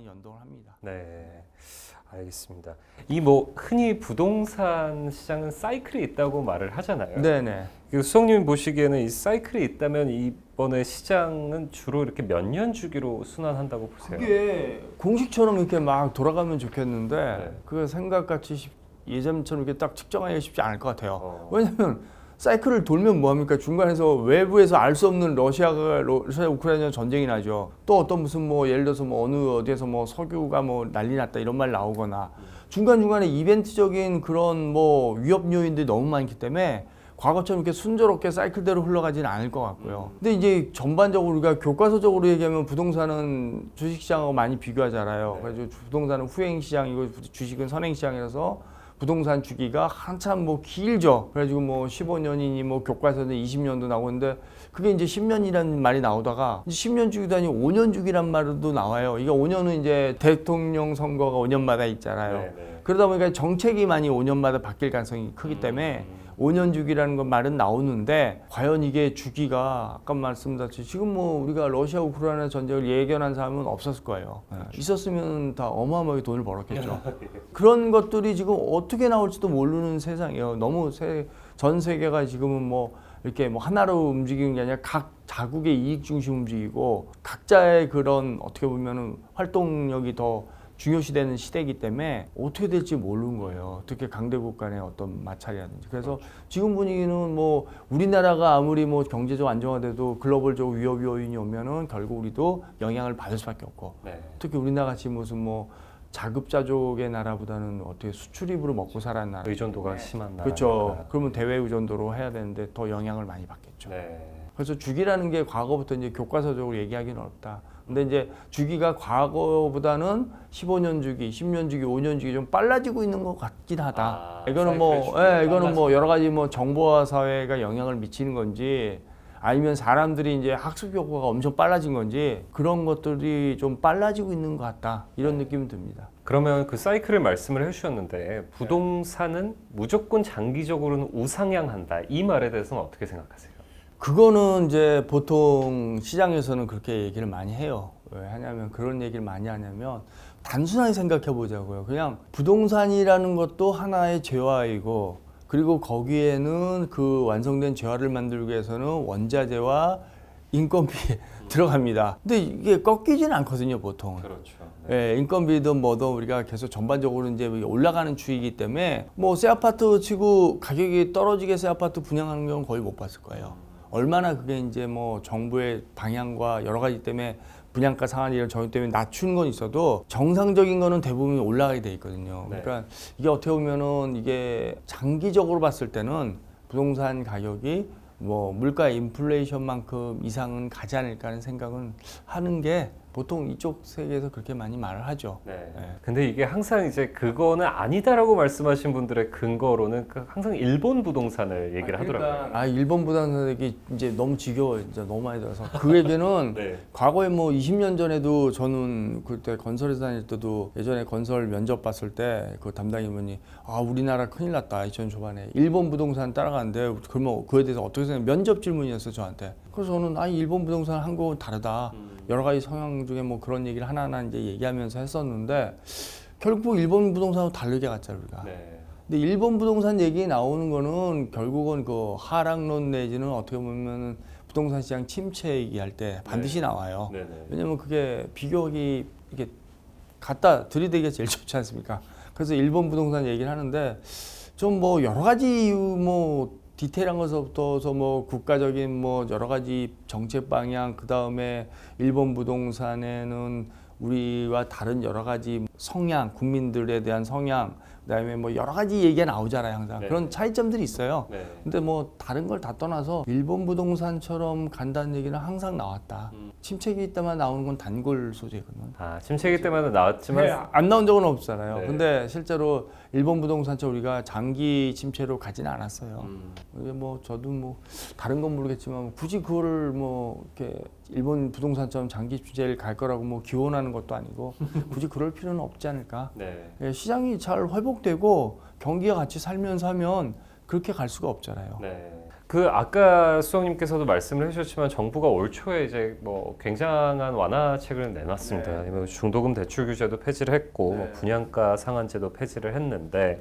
많이 연동을 합니다. 네, 알겠습니다. 이 뭐 흔히 부동산 시장은 사이클이 있다고 말을 하잖아요. 네네. 그 수석님 보시기에는 이 사이클이 있다면 이번에 시장은 주로 이렇게 몇 년 주기로 순환한다고 보세요? 그게 공식처럼 이렇게 막 돌아가면 좋겠는데 네. 그게 생각같이 쉽- 예전처럼 이렇게 딱 측정하기가 쉽지 않을 것 같아요. 어. 왜냐면 사이클을 돌면 뭐합니까? 중간에서 외부에서 알 수 없는 러시아가 러시아 우크라이나 전쟁이 나죠. 또 어떤 무슨 뭐 예를 들어서 뭐 어느 어디에서 뭐 석유가 뭐 난리 났다 이런 말 나오거나 중간 중간에 이벤트적인 그런 뭐 위협 요인들이 너무 많기 때문에 과거처럼 이렇게 순조롭게 사이클대로 흘러가지는 않을 것 같고요. 근데 이제 전반적으로 우리가 교과서적으로 얘기하면 부동산은 주식시장하고 많이 비교하잖아요. 그래서 부동산은 후행시장이고 주식은 선행시장이라서 부동산 주기가 한참 뭐 길죠. 그래가지고 뭐 15년이니 뭐 교과서는 20년도 나오는데 그게 이제 10년이라는 말이 나오다가 이제 10년 주기도 아니고 5년 주기란 말도 나와요. 이게 5년은 이제 대통령 선거가 5년마다 있잖아요. 네, 네. 그러다 보니까 정책이 많이 5년마다 바뀔 가능성이 크기 때문에 5년 주기라는 건 말은 나오는데 과연 이게 주기가 아까 말씀드렸듯이 지금 뭐 우리가 러시아 우크라이나 전쟁을 예견한 사람은 없었을 거예요. 있었으면 다 어마어마하게 돈을 벌었겠죠. 그런 것들이 지금 어떻게 나올지도 모르는 세상이에요. 너무 세, 전 세계가 지금은 뭐 이렇게 뭐 하나로 움직이는 게 아니라 각 자국의 이익 중심 움직이고 각자의 그런 어떻게 보면은 활동력이 더 중요시되는 시대이기 때문에 어떻게 될지 모르는 거예요. 특히 강대국 간의 어떤 마찰이라든지. 그래서 지금 분위기는 뭐 우리나라가 아무리 뭐 경제적 안정화돼도 글로벌적 위협 요인이 오면은 결국 우리도 영향을 받을 수밖에 없고 네. 특히 우리나라 같이 무슨 뭐 자급자족의 나라보다는 어떻게 수출입으로 먹고 살아는 나라. 의존도가 심한 나라. 그렇죠. 그러면 대외 의존도로 해야 되는데 더 영향을 많이 받겠죠. 네. 그래서 주기라는 게 과거부터 이제 교과서적으로 얘기하기는 어렵다. 근데 이제 주기가 과거보다는 15년 주기, 10년 주기, 5년 주기 좀 빨라지고 있는 것 같긴 하다. 아, 이거는 뭐, 예, 이거는 뭐 여러 가지 뭐 정보화 사회가 영향을 미치는 건지 아니면 사람들이 이제 학습 효과가 엄청 빨라진 건지 그런 것들이 좀 빨라지고 있는 것 같다. 이런 느낌이 듭니다. 그러면 그 사이클을 말씀을 해주셨는데 부동산은 무조건 장기적으로는 우상향한다. 이 말에 대해서는 어떻게 생각하세요? 그거는 이제 보통 시장에서는 그렇게 얘기를 많이 해요. 왜 하냐면 그런 얘기를 많이 하냐면 단순하게 생각해 보자고요. 그냥 부동산이라는 것도 하나의 재화이고 그리고 거기에는 그 완성된 재화를 만들기 위해서는 원자재와 인건비 들어갑니다. 근데 이게 꺾이지는 않거든요, 보통. 그렇죠. 예, 인건비든 뭐든 우리가 계속 전반적으로 이제 올라가는 추이기 때문에 뭐 새 아파트 치고 가격이 떨어지게 새 아파트 분양하는 경우는 거의 못 봤을 거예요. 얼마나 그게 이제 뭐 정부의 방향과 여러 가지 때문에 분양가 상한이 이런 정책 때문에 낮추는 건 있어도 정상적인 거는 대부분 올라가게 돼 있거든요. 네. 그러니까 이게 어떻게 보면은 이게 장기적으로 봤을 때는 부동산 가격이 뭐 물가 인플레이션만큼 이상은 가지 않을까 하는 생각은 하는 게 보통 이쪽 세계에서 그렇게 많이 말을 하죠. 네. 네. 근데 이게 항상 이제 그거는 아니다라고 말씀하신 분들의 근거로는 그 항상 일본 부동산을 얘기를 하더라고요. 아 일본 부동산이 이제 너무 지겨워 이제 너무 많이 들어서 그 얘기는 네. 과거에 뭐 20년 전에도 저는 그때 건설회사 다닐 때도 예전에 건설 면접 봤을 때 그 담당이분이 아 우리나라 큰일 났다 2000년 초반에 일본 부동산 따라가는데 그러면 그에 대해서 어떻게 생각해 면접 질문이었어 저한테 그래서 저는 아 일본 부동산 한국은 다르다 여러 가지 성향 중에 뭐 그런 얘기를 하나하나 이제 얘기하면서 했었는데 결국 일본 부동산하고 다르게 갔잖아요 우리가 네. 근데 일본 부동산 얘기 나오는 거는 결국은 그 하락론 내지는 어떻게 보면은 부동산 시장 침체 얘기할 때 반드시 나와요. 네 네. 왜냐면 그게 비교하기 이게 갖다 들이대기가 제일 좋지 않습니까? 그래서 일본 부동산 얘기를 하는데 좀 뭐 여러 가지 이유 뭐 디테일한 것부터서 뭐 국가적인 뭐 여러 가지 정책 방향 그 다음에 일본 부동산에는 우리와 다른 여러 가지 성향 국민들에 대한 성향 그다음에 뭐 여러 가지 얘기가 나오잖아요 항상 네. 그런 차이점들이 있어요. 네. 근데 뭐 다른 걸 다 떠나서 일본 부동산처럼 간다는 얘기는 항상 나왔다. 음. 침체기 있다만 나오는 건 단골 소재거든. 아 침체기 때문에 나왔지만 네, 안 나온 적은 없잖아요. 네. 근데 실제로 일본 부동산처럼 우리가 장기 침체로 가지는 않았어요. 음, 이게 뭐 저도 뭐 다른 건 모르겠지만 굳이 그거를 뭐 이렇게 일본 부동산처럼 장기 침체를 갈 거라고 뭐 기원하는 것도 아니고 굳이 그럴 필요는 없지 않을까. 네. 예, 시장이 잘 회복되고 경기가 같이 살면서 하면 그렇게 갈 수가 없잖아요. 네. 그 아까 수석님께서도 말씀을 해주셨지만 정부가 올 초에 이제 뭐 굉장한 완화책을 내놨습니다. 뭐 중도금 대출 규제도 폐지를 했고 뭐 분양가 상한제도 폐지를 했는데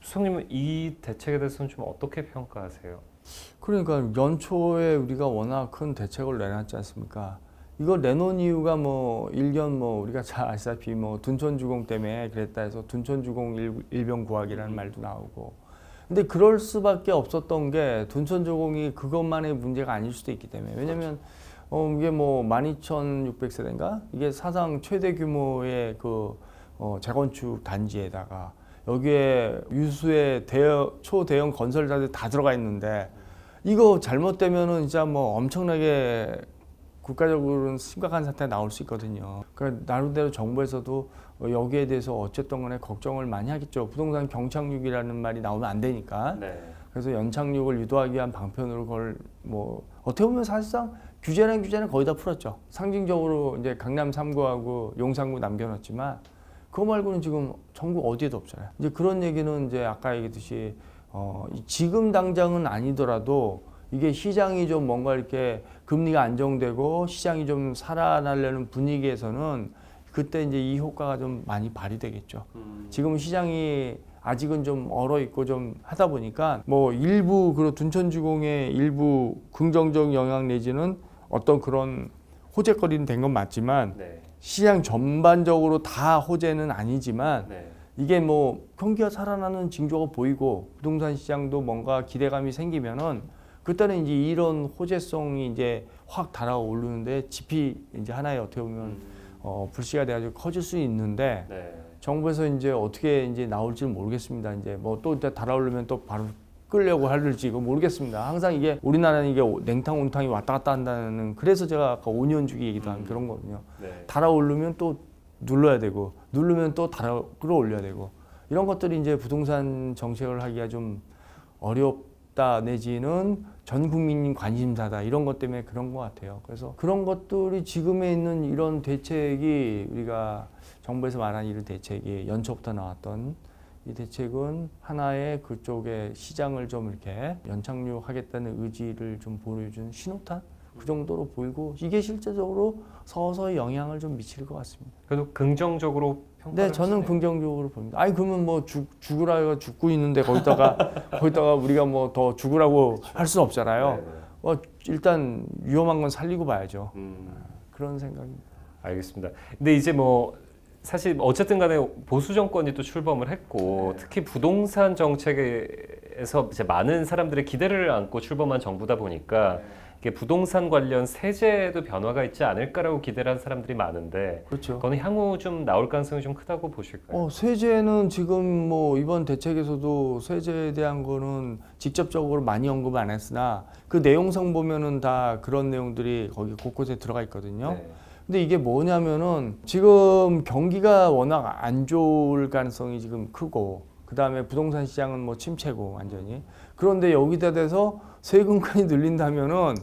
수석님은 이 대책에 대해서는 좀 어떻게 평가하세요? 그러니까 연초에 우리가 워낙 큰 대책을 내놨지 않습니까? 이거 내놓은 이유가 뭐 일견 뭐 우리가 잘 아시다시피 뭐 둔촌주공 때문에 그랬다 해서 둔촌주공 일, 일병 구하기라는 말도 나오고 근데 그럴 수밖에 없었던 게 둔촌주공이 그것만의 문제가 아닐 수도 있기 때문에. 왜냐면 어 이게 뭐 12,600세대인가? 이게 사상 최대 규모의 그 어, 재건축 단지에다가 여기에 유수의 대형 초대형 건설자들 다 들어가 있는데 이거 잘못되면은 진짜 뭐 엄청나게 국가적으로는 심각한 사태가 나올 수 있거든요. 그러니까 나름대로 정부에서도 어, 여기에 대해서 어쨌든 간에 걱정을 많이 하겠죠. 부동산 경착륙이라는 말이 나오면 안 되니까. 네. 그래서 연착륙을 유도하기 위한 방편으로 그걸 뭐 어떻게 보면 사실상 규제는 규제는 거의 다 풀었죠. 상징적으로 이제 강남 3구하고 용산구 남겨놨지만 그거 말고는 지금 전국 어디에도 없잖아요. 이제 그런 얘기는 이제 아까 얘기했듯이 어, 이 지금 당장은 아니더라도 이게 시장이 좀 뭔가 이렇게 금리가 안정되고 시장이 좀 살아나려는 분위기에서는 그때 이제 이 효과가 좀 많이 발휘되겠죠. 지금 시장이 아직은 좀 얼어 있고 좀 하다 보니까 뭐 일부 그런 둔촌주공의 일부 긍정적 영향 내지는 어떤 그런 호재거리는 된 건 맞지만 네. 시장 전반적으로 다 호재는 아니지만 네. 이게 뭐 경기가 살아나는 징조가 보이고 부동산 시장도 뭔가 기대감이 생기면은 그때는 이제 이런 호재성이 이제 확 달아오르는데 지피 이제 하나의 어떻게 보면 어 불씨가 돼가지고 커질 수 있는데 네. 정부에서 이제 어떻게 이제 나올지는 모르겠습니다. 이제 뭐 또 이제 달아오르면 또 바로 끌려고 할지 이거 모르겠습니다. 항상 이게 우리나라는 이게 냉탕 온탕이 왔다 갔다 한다는 그래서 제가 아까 5년 주기 얘기도 한 그런 거거든요. 네. 달아오르면 또 눌러야 되고 누르면 또 달아 끌어올려야 되고 이런 것들이 이제 부동산 정책을 하기가 좀 어렵 다 내지는 전 국민 관심사다 이런 것 때문에 그런 것 같아요. 그래서 그런 것들이 지금에 있는 이런 대책이 우리가 정부에서 말한 이런 대책이 연초부터 나왔던 이 대책은 하나의 그쪽의 시장을 좀 이렇게 연착륙하겠다는 의지를 좀 보여준 신호탄 그 정도로 보이고 이게 실제적으로 서서히 영향을 좀 미칠 것 같습니다. 그래도 긍정적으로. 네, 저는 긍정적으로 봅니다. 아니 그러면 뭐 죽, 죽으라고 죽고 있는데 거기다가 거기다가 우리가 뭐 더 죽으라고 할 수는 없잖아요. 네. 어, 일단 위험한 건 살리고 봐야죠. 음. 그런 생각입니다. 알겠습니다. 근데 이제 뭐 사실 어쨌든 간에 보수 정권이 또 출범을 했고 특히 부동산 정책에서 이제 많은 사람들의 기대를 안고 출범한 정부다 보니까 이게 부동산 관련 세제도 변화가 있지 않을까라고 기대를 한 사람들이 많은데 그렇죠. 그거는 향후 좀 나올 가능성이 좀 크다고 보실까요? 어, 세제는 지금 뭐 이번 대책에서도 세제에 대한 거는 직접적으로 많이 언급 안 했으나 그 내용상 보면은 다 그런 내용들이 거기 곳곳에 들어가 있거든요. 네. 근데 이게 뭐냐면은 지금 경기가 워낙 안 좋을 가능성이 지금 크고 그 다음에 부동산 시장은 뭐 침체고 완전히 그런데 여기다 대서 세금까지 늘린다면은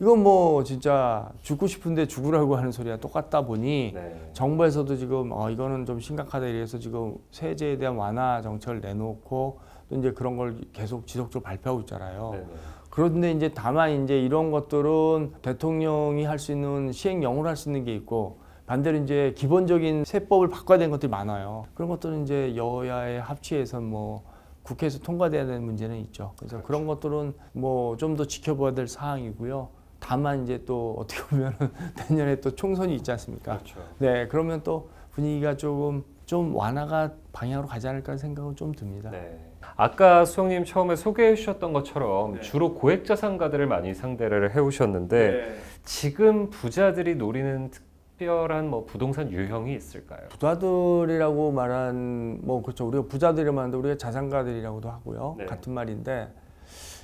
이건 뭐 진짜 죽고 싶은데 죽으라고 하는 소리가 똑같다 보니 네. 정부에서도 지금 어 이거는 좀 심각하다 이래서 지금 세제에 대한 완화 정책을 내놓고 또 이제 그런 걸 계속 지속적으로 발표하고 있잖아요. 네, 네. 그런데 이제 다만 이제 이런 것들은 대통령이 할 수 있는 시행령으로 할 수 있는 게 있고 반대로 이제 기본적인 세법을 바꿔야 되는 것들이 많아요. 그런 것들은 이제 여야의 합치해서 뭐 국회에서 통과돼야 되는 문제는 있죠. 그래서 그런 것들은 뭐 좀 더 지켜봐야 될 사항이고요. 다만 이제 또 어떻게 보면은 내년에 또 총선이 있지 않습니까? 그렇죠. 네, 그러면 또 분위기가 조금 좀 완화가 방향으로 가지 않을까 생각은 좀 듭니다. 네. 아까 수영님 처음에 소개해 주셨던 것처럼 네. 주로 고액 자산가들을 많이 상대를 해 오셨는데 지금 부자들이 노리는 특 별한 뭐 부동산 유형이 있을까요? 부자들이라고 말한 뭐 그렇죠. 우리가 부자들이 말하는데 우리가 자산가들이라고도 하고요. 네. 같은 말인데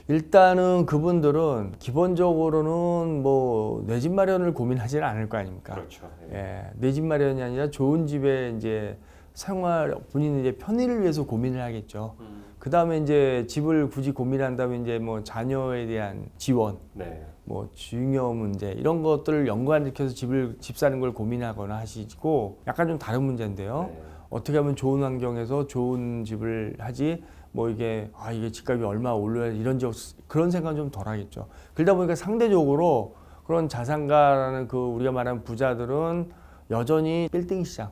일단은 그분들은 기본적으로는 뭐 내 집 마련을 고민하지는 않을 거 아닙니까? 그렇죠. 예, 내집 마련이 아니라 좋은 집에 이제 생활 본인의 이제 편의를 위해서 고민을 하겠죠. 그 다음에 이제 집을 굳이 고민한다면 이제 뭐 자녀에 대한 지원, 네. 뭐 중요 문제 이런 것들을 연관시켜서 집을 집 사는 걸 고민하거나 하시고 약간 좀 다른 문제인데요. 네. 어떻게 하면 좋은 환경에서 좋은 집을 하지 뭐 이게 아 이게 집값이 얼마 올려야 이런 지 그런 생각 좀 덜하겠죠. 그러다 보니까 상대적으로 그런 자산가라는 그 우리가 말하는 부자들은 여전히 빌딩 시장,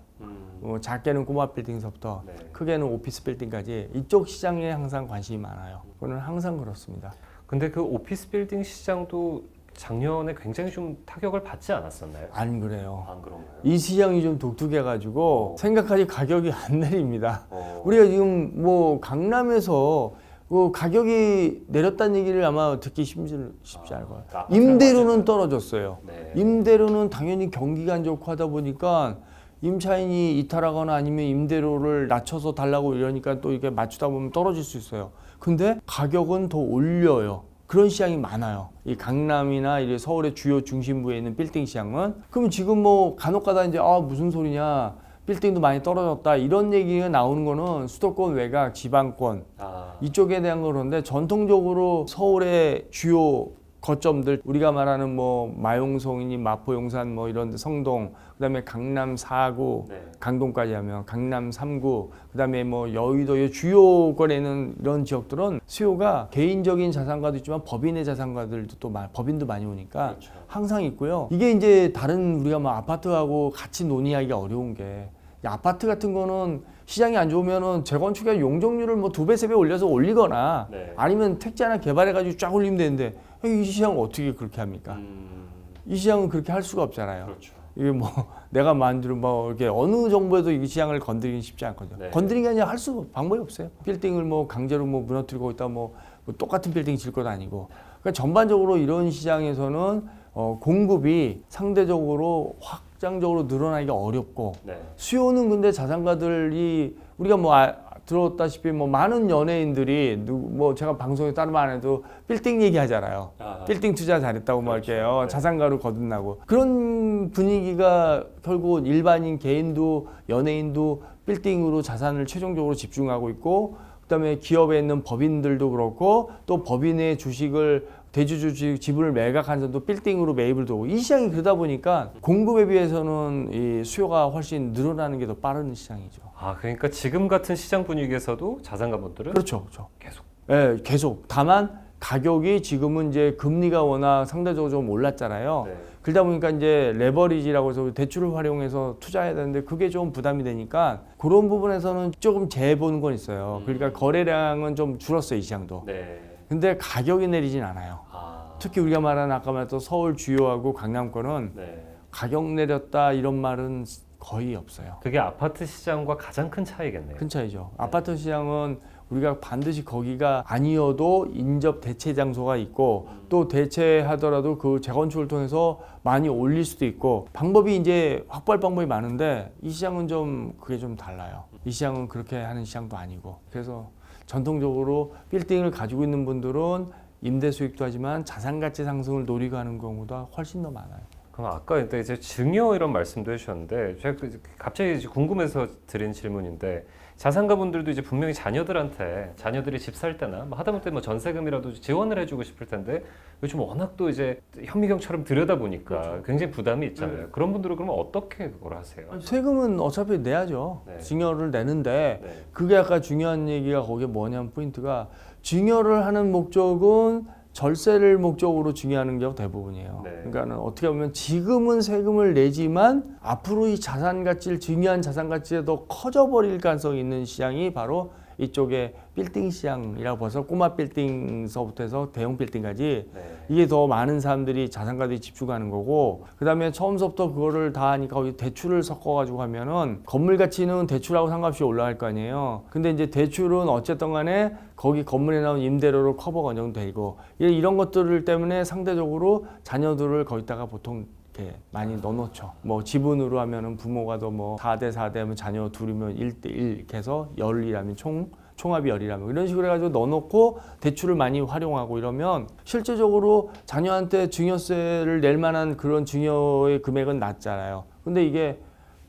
뭐 작게는 꼬마 빌딩서부터 네. 크게는 오피스 빌딩까지 이쪽 시장에 항상 관심이 많아요. 그거는 항상 그렇습니다. 근데 그 오피스 빌딩 시장도 작년에 굉장히 좀 타격을 받지 않았었나요? 안 그래요. 안 그런가요? 이 시장이 좀 독특해가지고 생각하지 가격이 안 내립니다. 어. 우리가 지금 뭐 강남에서 그 가격이 내렸다는 얘기를 아마 듣기 쉽지, 쉽지 않을 거예요. 아, 임대료는 떨어졌어요. 네. 임대료는 당연히 경기가 안 좋고 하다 보니까 임차인이 이탈하거나 아니면 임대료를 낮춰서 달라고 이러니까 또 이게 맞추다 보면 떨어질 수 있어요. 근데 가격은 더 올려요. 그런 시장이 많아요. 이 강남이나 이 서울의 주요 중심부에 있는 빌딩 시장은. 그럼 지금 뭐 간혹가다 이제 아 무슨 소리냐. 빌딩도 많이 떨어졌다. 이런 얘기가 나오는 거는 수도권 외곽 지방권. 아, 이쪽에 대한 그런데 전통적으로 서울의 주요 거점들 우리가 말하는 뭐 마용성이니 마포 용산 뭐 이런 데 성동 그다음에 강남 4구 네. 강동까지 하면 강남 3구 그다음에 뭐 여의도의 주요권에 있는 이런 지역들은 수요가 개인적인 자산가도 있지만 법인의 자산가들도 또 많, 법인도 많이 오니까 그렇죠. 항상 있고요. 이게 이제 다른 우리가 뭐 아파트하고 같이 논의하기가 어려운 게이 아파트 같은 거는 시장이 안 좋으면은 재건축의 용적률을 뭐 두 배 세 배 올려서 올리거나 네. 아니면 택지 하나 개발해가지고 쫙 올리면 되는데 이 시장 어떻게 그렇게 합니까? 음, 이 시장은 그렇게 할 수가 없잖아요. 그렇죠. 이게 뭐 내가 만드는 뭐 이렇게 어느 정부에도 이 시장을 건드리긴 쉽지 않거든요. 네. 건드리는 게 아니라 할 수 방법이 없어요. 빌딩을 뭐 강제로 뭐 무너뜨리고 있다 뭐, 뭐 똑같은 빌딩 질 것도 아니고. 그러니까 전반적으로 이런 시장에서는 어, 공급이 상대적으로 확장적으로 늘어나기가 어렵고 네. 수요는 근데 자산가들이 우리가 뭐 아, 들었다시피 뭐 많은 연예인들이 누구 뭐 제가 방송에 따로 안 해도 빌딩 얘기하잖아요. 아, 빌딩 투자 잘했다고 막 그렇죠. 이렇게요. 네. 자산가로 거듭나고 그런 분위기가 결국 일반인 개인도 연예인도 빌딩으로 자산을 최종적으로 집중하고 있고 그다음에 기업에 있는 법인들도 그렇고 또 법인의 주식을 대주주 지- 지분을 매각한 사람도 빌딩으로 매입을 두고 이 시장이 그러다 보니까 공급에 비해서는 이 수요가 훨씬 늘어나는 게 더 빠른 시장이죠. 아 그러니까 지금 같은 시장 분위기에서도 자산가분들은 그렇죠, 그렇죠. 계속 예, 계속. 다만 가격이 지금은 이제 금리가 워낙 상대적으로 좀 올랐잖아요. 네. 그러다 보니까 이제 레버리지라고 해서 대출을 활용해서 투자해야 되는데 그게 좀 부담이 되니까 그런 부분에서는 조금 재보는 건 있어요. 그러니까 거래량은 좀 줄었어요, 이 시장도. 네. 근데 가격이 내리진 않아요. 아, 특히 우리가 말한 아까 말했던 서울 주요하고 강남권은 네. 가격 내렸다 이런 말은 거의 없어요. 그게 아파트 시장과 가장 큰 차이겠네요. 큰 차이죠. 아파트 시장은 우리가 반드시 거기가 아니어도 인접 대체 장소가 있고 또 대체하더라도 그 재건축을 통해서 많이 올릴 수도 있고 방법이 이제 확보할 방법이 많은데 이 시장은 좀 그게 좀 달라요. 이 시장은 그렇게 하는 시장도 아니고 그래서 전통적으로 빌딩을 가지고 있는 분들은 임대 수익도 하지만 자산 가치 상승을 노리고 하는 경우가 훨씬 더 많아요. 그럼 아까 이제 증여 이런 말씀도 해주셨는데 제가 그- 갑자기 이제 궁금해서 드린 질문인데 자산가분들도 이제 분명히 자녀들한테 자녀들이 집 살 때나 뭐 하다못해 뭐 전세금이라도 지원을 해주고 싶을 텐데 요즘 워낙 또 이제 현미경처럼 들여다 보니까 굉장히 부담이 있잖아요. 그런 분들은 그러면 어떻게 그걸 하세요? 세금은 어차피 내야죠. 네. 증여를 내는데 네. 그게 아까 중요한 얘기가 거기에 뭐냐면 포인트가 증여를 하는 목적은 절세를 목적으로 증여하는 게 대부분이에요. 네. 그러니까는 어떻게 보면 지금은 세금을 내지만 앞으로 이 자산 가치를 증여한 자산 가치가 더 커져 버릴 가능성이 있는 시장이 바로 이쪽에 빌딩 시장이라고 봐서 꼬마 빌딩서부터 해서 대형 빌딩까지 네. 이게 더 많은 사람들이 자산가들이 집중하는 거고 그다음에 처음부터 그거를 다 하니까 거기 대출을 섞어 가지고 하면은 건물 가치는 대출하고 상관없이 올라갈 거 아니에요. 근데 이제 대출은 어쨌든 간에 거기 건물에 나온 임대료로 커버가 어느 정도 되고 이런- 이런 것들 을 때문에 상대적으로 자녀들을 거기다가 보통 이렇게 많이 넣어놓죠. 뭐 지분으로 하면은 부모가 더 뭐 4대 4대 하면 자녀 둘이면 1대 1 이렇게 해서 열이라면 총 총합이 열이라면 이런 식으로 해가지고 넣어놓고 대출을 많이 활용하고 이러면 실제적으로 자녀한테 증여세를 낼 만한 그런 증여의 금액은 낮잖아요. 근데 이게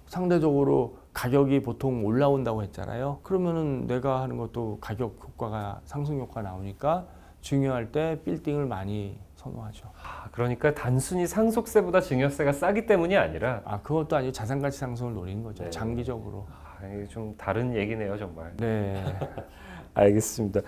상대적으로 가격이 보통 올라온다고 했잖아요. 그러면은 내가 하는 것도 가격 효과가 상승 효과 나오니까 증여할 때 빌딩을 많이 선호하죠. 아, 그러니까 단순히 상속세보다 증여세가 싸기 때문이 아니라 아 그것도 아니고 자산 가치 상승을 노리는 거죠. 네. 장기적으로. 아, 이게 좀 다른 얘기네요, 정말. 네. 알겠습니다.